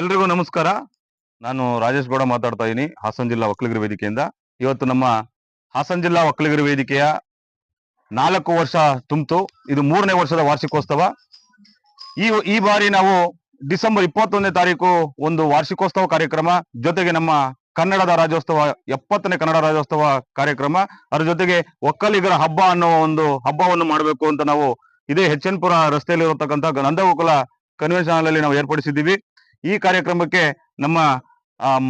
ಎಲ್ರಿಗೂ ನಮಸ್ಕಾರ. ನಾನು ರಾಜೇಶ್ ಗೌಡ ಮಾತಾಡ್ತಾ ಇದ್ದೀನಿ ಹಾಸನ ಜಿಲ್ಲಾ ಒಕ್ಕಲಿಗರ ವೇದಿಕೆಯಿಂದ. ಇವತ್ತು ನಮ್ಮ ಹಾಸನ ಜಿಲ್ಲಾ ಒಕ್ಕಲಿಗರ ವೇದಿಕೆಯ ನಾಲ್ಕು ವರ್ಷ ತುಂಬಿತು, ಇದು ಮೂರನೇ ವರ್ಷದ ವಾರ್ಷಿಕೋತ್ಸವ. ಈ ಈ ಬಾರಿ ನಾವು ಡಿಸೆಂಬರ್ ಇಪ್ಪತ್ತೊಂದನೇ ತಾರೀಕು ಒಂದು ವಾರ್ಷಿಕೋತ್ಸವ ಕಾರ್ಯಕ್ರಮ, ಜೊತೆಗೆ ನಮ್ಮ ಕನ್ನಡದ ರಾಜ್ಯೋತ್ಸವ, ಎಪ್ಪತ್ತನೇ ಕನ್ನಡ ರಾಜ್ಯೋತ್ಸವ ಕಾರ್ಯಕ್ರಮ, ಅದ್ರ ಜೊತೆಗೆ ಒಕ್ಕಲಿಗರ ಹಬ್ಬ ಅನ್ನೋ ಒಂದು ಹಬ್ಬವನ್ನು ಮಾಡಬೇಕು ಅಂತ ನಾವು ಇದೇ ಎಚ್ ಎನ್ ನಂದಗೋಕುಲ ಕನ್ವೆನ್ಷನ್ ಅಲ್ಲಿ ನಾವು ಏರ್ಪಡಿಸಿದ್ದೀವಿ. ಈ ಕಾರ್ಯಕ್ರಮಕ್ಕೆ ನಮ್ಮ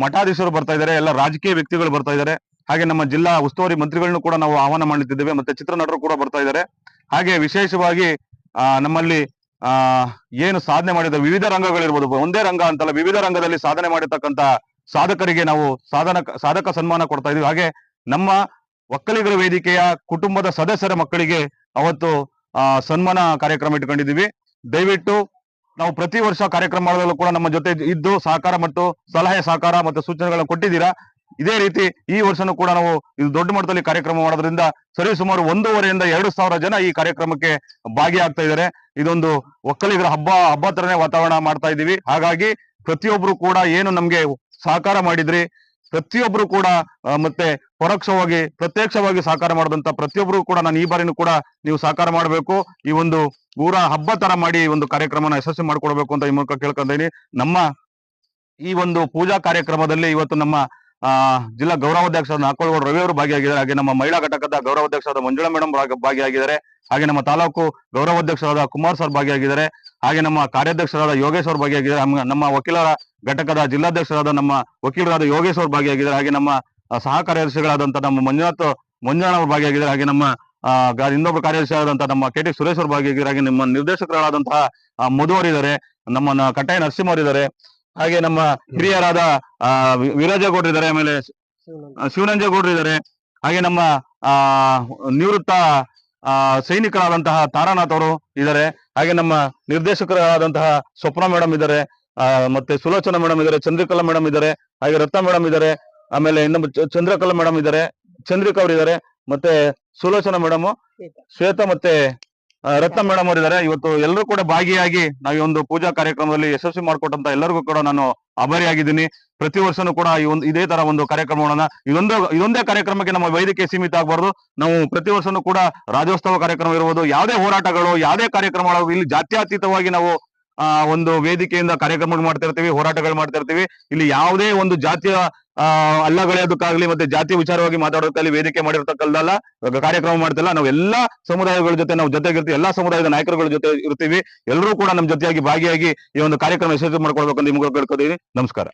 ಮಠಾಧೀಶರು ಬರ್ತಾ ಇದ್ದಾರೆ, ಎಲ್ಲ ರಾಜಕೀಯ ವ್ಯಕ್ತಿಗಳು ಬರ್ತಾ ಇದ್ದಾರೆ, ಹಾಗೆ ನಮ್ಮ ಜಿಲ್ಲಾ ಉಸ್ತುವಾರಿ ಮಂತ್ರಿಗಳನ್ನು ಕೂಡ ನಾವು ಆಹ್ವಾನ ಮಾಡುತ್ತಿದ್ದೇವೆ ಮತ್ತೆ ಚಿತ್ರನಟರು ಕೂಡ ಬರ್ತಾ ಇದ್ದಾರೆ. ಹಾಗೆ ವಿಶೇಷವಾಗಿ ನಮ್ಮಲ್ಲಿ ಏನು ಸಾಧನೆ ಮಾಡಿದ ವಿವಿಧ ರಂಗಗಳಿರ್ಬೋದು, ಒಂದೇ ರಂಗ ಅಂತಲ್ಲ, ವಿವಿಧ ರಂಗದಲ್ಲಿ ಸಾಧನೆ ಮಾಡಿರ್ತಕ್ಕಂತ ಸಾಧಕರಿಗೆ ನಾವು ಸಾಧನ, ಸಾಧಕ ಸನ್ಮಾನ ಕೊಡ್ತಾ ಇದೀವಿ ಹಾಗೆ ನಮ್ಮ ಒಕ್ಕಲಿಗರ ವೇದಿಕೆಯ ಕುಟುಂಬದ ಸದಸ್ಯರ ಮಕ್ಕಳಿಗೆ ಅವತ್ತು ಸನ್ಮಾನ ಕಾರ್ಯಕ್ರಮ ಇಟ್ಕೊಂಡಿದೀವಿ ದಯವಿಟ್ಟು ನಾವು ಪ್ರತಿ ವರ್ಷ ಕಾರ್ಯಕ್ರಮ ಮಾಡೋದಲ್ಲೂ ಕೂಡ ನಮ್ಮ ಜೊತೆ ಇದ್ದು ಸಹಕಾರ ಮತ್ತು ಸಲಹೆ, ಸಹಕಾರ ಮತ್ತು ಸೂಚನೆಗಳನ್ನು ಕೊಟ್ಟಿದ್ದೀರಾ? ಇದೇ ರೀತಿ ಈ ವರ್ಷನೂ ಕೂಡ ನಾವು ಇದು ದೊಡ್ಡ ಮಟ್ಟದಲ್ಲಿ ಕಾರ್ಯಕ್ರಮ ಮಾಡೋದ್ರಿಂದ ಸರಿ ಸುಮಾರು ಒಂದೂವರೆಯಿಂದ ಎರಡು ಸಾವಿರ ಜನ ಈ ಕಾರ್ಯಕ್ರಮಕ್ಕೆ ಭಾಗಿಯಾಗ್ತಾ ಇದ್ದಾರೆ. ಇದೊಂದು ಒಕ್ಕಲಿಗರ ಹಬ್ಬ ಹಬ್ಬ ತರನೇ ವಾತಾವರಣ ಮಾಡ್ತಾ ಇದ್ದೀವಿ. ಹಾಗಾಗಿ ಪ್ರತಿಯೊಬ್ರು ಕೂಡ ಏನು ನಮ್ಗೆ ಸಹಕಾರ ಮಾಡಿದ್ರಿ, ಪ್ರತಿಯೊಬ್ರು ಕೂಡ ಮತ್ತೆ ಪರೋಕ್ಷವಾಗಿ, ಪ್ರತ್ಯಕ್ಷವಾಗಿ ಸಹಕಾರ ಮಾಡಿದಂತ ಪ್ರತಿಯೊಬ್ರು ಕೂಡ ನಾನು ಈ ಬಾರಿನೂ ಕೂಡ ನೀವು ಸಹಕಾರ ಮಾಡಬೇಕು. ಈ ಒಂದು ಊರ ಹಬ್ಬ ತರ ಮಾಡಿ ಒಂದು ಕಾರ್ಯಕ್ರಮನ ಯಶಸ್ವಿ ಮಾಡ್ಕೊಡ್ಬೇಕು ಅಂತ ಈ ಮೂಲಕ ಕೇಳ್ಕೊಂತೀನಿ ನಮ್ಮ ಈ ಒಂದು ಪೂಜಾ ಕಾರ್ಯಕ್ರಮದಲ್ಲಿ ಇವತ್ತು ನಮ್ಮ ಜಿಲ್ಲಾ ಗೌರವಾಧ್ಯಕ್ಷರಾದ ನಾಕೋಳಗೌಡ ರವಿ ಅವರು ಭಾಗಿಯಾಗಿದ್ದಾರೆ. ಹಾಗೆ ನಮ್ಮ ಮಹಿಳಾ ಘಟಕದ ಗೌರವಾಧ್ಯಕ್ಷರಾದ ಮಂಜುಳಾ ಮೇಡಮ್ ಭಾಗಿಯಾಗಿದ್ದಾರೆ. ಹಾಗೆ ನಮ್ಮ ತಾಲೂಕು ಗೌರವಾಧ್ಯಕ್ಷರಾದ ಕುಮಾರ್ ಸರ್ ಭಾಗಿಯಾಗಿದ್ದಾರೆ. ಹಾಗೆ ನಮ್ಮ ಕಾರ್ಯಾಧ್ಯಕ್ಷರಾದ ಯೋಗೇಶ್ ಅವರು ಭಾಗಿಯಾಗಿದ್ದಾರೆ. ನಮ್ಮ- ವಕೀಲರ ಘಟಕದ ಜಿಲ್ಲಾಧ್ಯಕ್ಷರಾದ ನಮ್ಮ ವಕೀಲರಾದ ಯೋಗೇಶ್ ಅವರು ಭಾಗಿಯಾಗಿದ್ದಾರೆ. ಹಾಗೆ ನಮ್ಮ ಸಹ ಕಾರ್ಯದರ್ಶಿಗಳಾದಂತಹ ನಮ್ಮ ಮಂಜುನಾಥ್ ಮಂಜುನಾಥ್ ಅವರು ಭಾಗಿಯಾಗಿದ್ದಾರೆ. ಹಾಗೆ ನಮ್ಮ ಆ, ಗ- ಇನ್ನೊಬ್ಬ ಕಾರ್ಯದರ್ಶಿಯಾದಂತಹ ನಮ್ಮ ಕೆ ಟಿ ಸುರೇಶ್ ಅವರು ನಿಮ್ಮ ನಿರ್ದೇಶಕರಾದಂತಹ ಮಧು ಅವರಿದ್ದಾರೆ. ನಮ್ಮ ಕಟ್ಟಾಯ ನರಸಿಂಹ ಅವರಿದ್ದಾರೆ. ಹಾಗೆ ನಮ್ಮ ಹಿರಿಯರಾದ ವೀರಾಜೇಗೌಡರು ಇದ್ದಾರೆ. ಆಮೇಲೆ ಶಿವನಂಜಗೌಡ್ರ ಇದ್ದಾರೆ. ಹಾಗೆ ನಮ್ಮ ಆ ನಿವೃತ್ತ ಸೈನಿಕರಾದಂತಹ ತಾರಾನಾಥ್ ಅವರು ಇದ್ದಾರೆ. ಹಾಗೆ ನಮ್ಮ ನಿರ್ದೇಶಕರಾದಂತಹ ಸ್ವಪ್ನ ಮೇಡಮ್ ಇದ್ದಾರೆ. ಮತ್ತೆ ಸುಲೋಚನಾ ಮೇಡಮ್ ಇದ್ದಾರೆ ಚಂದ್ರಿಕಲಾ ಮೇಡಮ್ ಇದ್ದಾರೆ. ಹಾಗೆ ರತ್ನ ಮೇಡಮ್ ಇದ್ದಾರೆ. ಆಮೇಲೆ ಇನ್ನೊಬ್ಬ ಚಂದ್ರಕಲಾ ಮೇಡಮ್ ಇದ್ದಾರೆ. ಚಂದ್ರಿಕಾ ಅವರು ಇದ್ದಾರೆ ಮತ್ತೆ ಸುಲೋಚನಾ ಮೇಡಮ್ ಶ್ವೇತ ಮತ್ತೆ ರತ್ನ ಮೇಡಮ್ ಅವರಿದ್ದಾರೆ. ಇವತ್ತು ಎಲ್ಲರೂ ಕೂಡ ಭಾಗಿಯಾಗಿ ನಾವು ಈ ಒಂದು ಪೂಜಾ ಕಾರ್ಯಕ್ರಮದಲ್ಲಿ ಯಶಸ್ವಿ ಮಾಡಿಕೊಟ್ಟಂತ ಎಲ್ಲರಿಗೂ ಕೂಡ ನಾನು ಆಭಾರಿಯಾಗಿದ್ದೀನಿ. ಪ್ರತಿ ವರ್ಷನೂ ಕೂಡ ಈ ಒಂದು ಇದೇ ತರ ಒಂದು ಕಾರ್ಯಕ್ರಮ ಮಾಡೋಣ ಇದೊಂದು ಇದೊಂದೇ ಕಾರ್ಯಕ್ರಮಕ್ಕೆ ನಮ್ಮ ವೈದ್ಯಕೀಯ ಸೀಮಿತ ಆಗಬಾರ್ದು. ನಾವು ಪ್ರತಿ ವರ್ಷನೂ ಕೂಡ ರಾಜ್ಯೋತ್ಸವ ಕಾರ್ಯಕ್ರಮ ಇರ್ಬೋದು ಯಾವುದೇ ಹೋರಾಟಗಳು ಯಾವುದೇ ಕಾರ್ಯಕ್ರಮಗಳು ಇಲ್ಲಿ ಜಾತ್ಯಾತೀತವಾಗಿ ನಾವು ಆ ಒಂದು ವೇದಿಕೆಯಿಂದ ಕಾರ್ಯಕ್ರಮಗಳು ಮಾಡ್ತಾ ಇರ್ತೀವಿ ಹೋರಾಟಗಳು ಮಾಡ್ತಾ ಇರ್ತೀವಿ. ಇಲ್ಲಿ ಯಾವುದೇ ಒಂದು ಜಾತಿಯ ಆ ಅಲ್ಲಗಳೆಯೋದಕ್ಕಾಗ್ಲಿ ಮತ್ತೆ ಜಾತಿ ವಿಚಾರವಾಗಿ ಮಾತಾಡೋದಕ್ಕಾಗಲಿ ವೇದಿಕೆ ಮಾಡಿರ್ತಕ್ಕಲ್ಲ ಕಾರ್ಯಕ್ರಮ ಮಾಡ್ತಿಲ್ಲ. ನಾವು ಎಲ್ಲಾ ಸಮುದಾಯಗಳ ಜೊತೆ ನಾವು ಜೊತೆಗಿರ್ತೀವಿ ಎಲ್ಲಾ ಸಮುದಾಯದ ನಾಯಕರುಗಳ ಜೊತೆ ಇರ್ತೀವಿ. ಎಲ್ಲರೂ ಕೂಡ ನಮ್ಮ ಜೊತೆಯಾಗಿ ಭಾಗಿಯಾಗಿ ಈ ಒಂದು ಕಾರ್ಯಕ್ರಮ ಯಶಸ್ವಿ ಮಾಡ್ಕೊಳ್ಬೇಕಂತ ನಿಮ್ಗೆ ಕೇಳ್ಕೊತೀನಿ ನಮಸ್ಕಾರ.